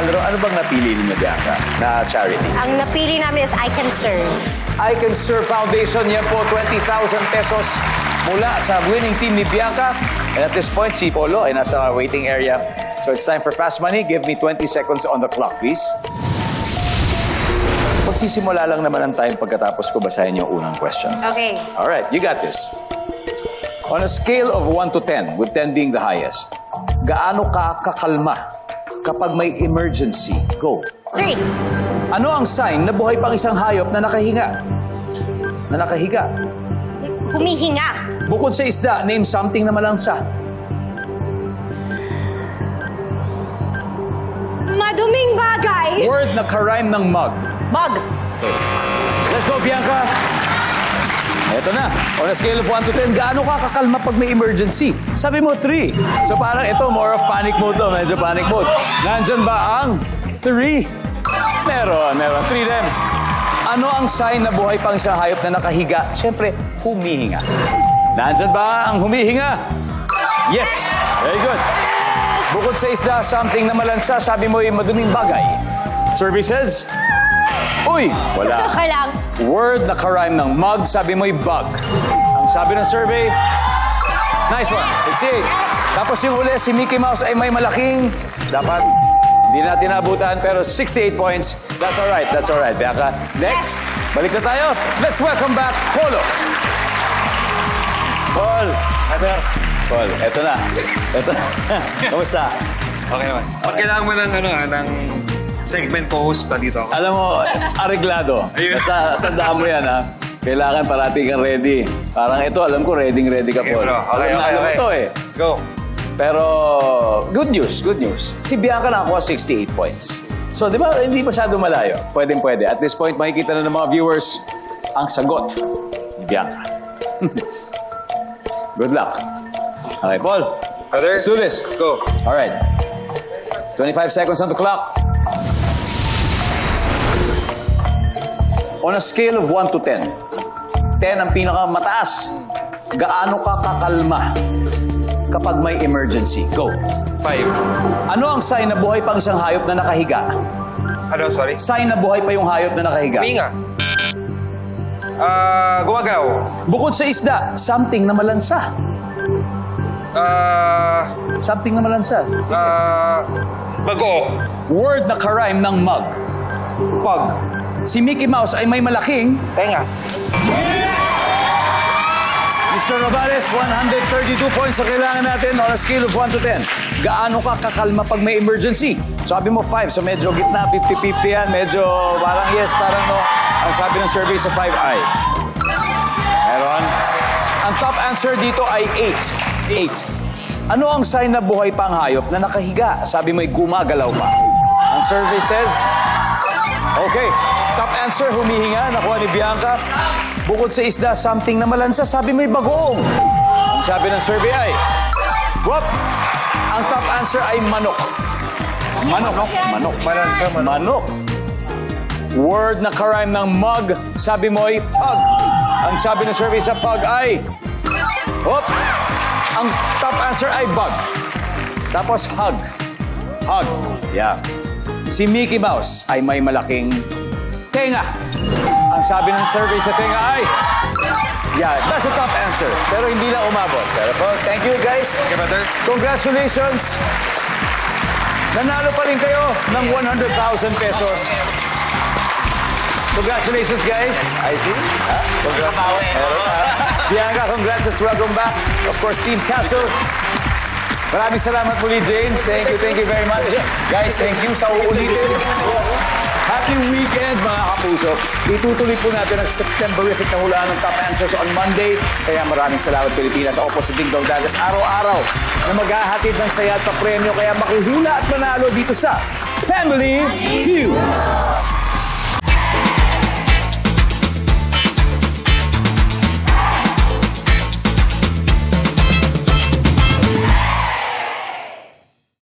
naglalaro, ano bang napili ninyo, Bianca, na charity? Ang napili namin is I Can Serve. I Can Serve Foundation, yan po, 20,000 pesos mula sa winning team ni Bianca. And at this point, si Polo ay nasa waiting area. So it's time for fast money. Give me 20 seconds on the clock, please. Magsisimula lang naman ang time pagkatapos ko basahin yung unang question. Okay. All right, you got this. On a scale of 1 to 10, with 10 being the highest, gaano ka kakalma kapag may emergency? Go. Three. Ano ang sign na buhay pang isang hayop na nakahinga? Na nakahiga. Humihinga. Bukod sa isda, name something na malansa. Maduming bagay. Word na karime ng mug. Mug. Let's go, Bianca! Ito na. On a scale of 1 to 10, gaano ka kakalma pag may emergency? Sabi mo, 3. So parang ito, more of panic mode to. Medyo panic mode. Nandyan ba ang 3? Meron, meron. 3 din. Ano ang sign na buhay pang isang hayop na nakahiga? Siyempre, humihinga. Nandyan ba ang humihinga? Yes! Very good. Bukod sa isda, something na malansa, sabi mo yung maduming bagay. Services? Uy! Wala. Okay lang. Word na karime ng mug, sabi mo'y bug. Ang sabi ng survey, nice one. Let's see. Tapos yung uli, si Mickey Mouse ay may malaking, dapat hindi natin nabutan, pero 68 points. That's alright, that's alright. Bianca, next, balik na tayo. Let's welcome back Polo. Paul, Heather. Paul, eto na. Eto na. Kamusta? Okay naman. Pag kailangan mo ng, ano, ah, ng segment co-host, nandito ako. Alam mo, areglado. Ayun. Basta tandaan mo yan, ha? Kailangan parati kang ready. Parang ito, alam ko, ready-ready ka, Okay, Paul. bro. Alam Okay, na okay, alam mo okay. to, eh. Let's go. Pero, good news, good news. Si Bianca nakakuha 68 points. So, di ba, hindi masyado malayo. Pwedeng pwede. At this point, makikita na ng mga viewers ang sagot ni Bianca. good luck. Okay, Paul. Brother, Let's do this. let's go. All right. 25 seconds on the clock. On a scale of 1 to 10, 10 ang pinakamataas. Gaano ka kakalma kapag may emergency? Go. Five. Ano ang sign na buhay pang isang hayop na nakahiga? Ano, sorry? Sign na buhay pa yung hayop na nakahiga. Minga. Ah, gumagaw. Bukod sa isda, something na malansa. Ah, Something na malansa. ah, bago. Word na karime ng mug. Pug. Si Mickey Mouse ay may malaking Tenga. Mr. Robares, 132 points sa kailangan natin on a scale of 1 to 10. Gaano ka kakalma pag may emergency? Sabi mo 5, so medyo gitna, 50-50 yan. Medyo parang yes, parang no. Ang sabi ng survey sa 5 ay. Meron. Ang top answer dito ay 8. 8. Ano ang sign na buhay pang hayop na nakahiga? Sabi mo'y gumagalaw pa. Ang survey says, Okay. Top answer, humihinga. Nakuha ni Bianca. Bukod sa isda, something na malansa. Sabi may bagoong. Ang sabi ng survey ay, Whoop! Ang top answer ay manok. Manok. Manok. Malansa, manok. Manok. Word na karime ng mug. Sabi mo ay pug. Ang sabi ng survey sa pug ay, Whoop! Ang top answer ay bug. Tapos hug. Hug. Yeah. Si Mickey Mouse ay may malaking tenga. Ang sabi ng survey sa tenga ay... Yeah, that's a top answer. Pero hindi na umabot. Pero po, thank you guys. Okay, brother. Congratulations. Nanalo pa rin kayo ng 100,000 pesos. Congratulations, guys. I see. Ha? Congrats. Bianca, congrats as welcome back. Of course, Team Castle. Maraming salamat muli, James. Thank you, thank you very much. Guys, thank you sa uulitin. Happy weekend, mga kapuso. Itutuloy po natin ang Septemberific na hulaan ng top answers on Monday. Kaya maraming salamat, Pilipinas. Ako po si Ding Dong Dagas. Araw-araw na maghahatid ng saya at papremyo. Kaya makihula at manalo dito sa Family Feud.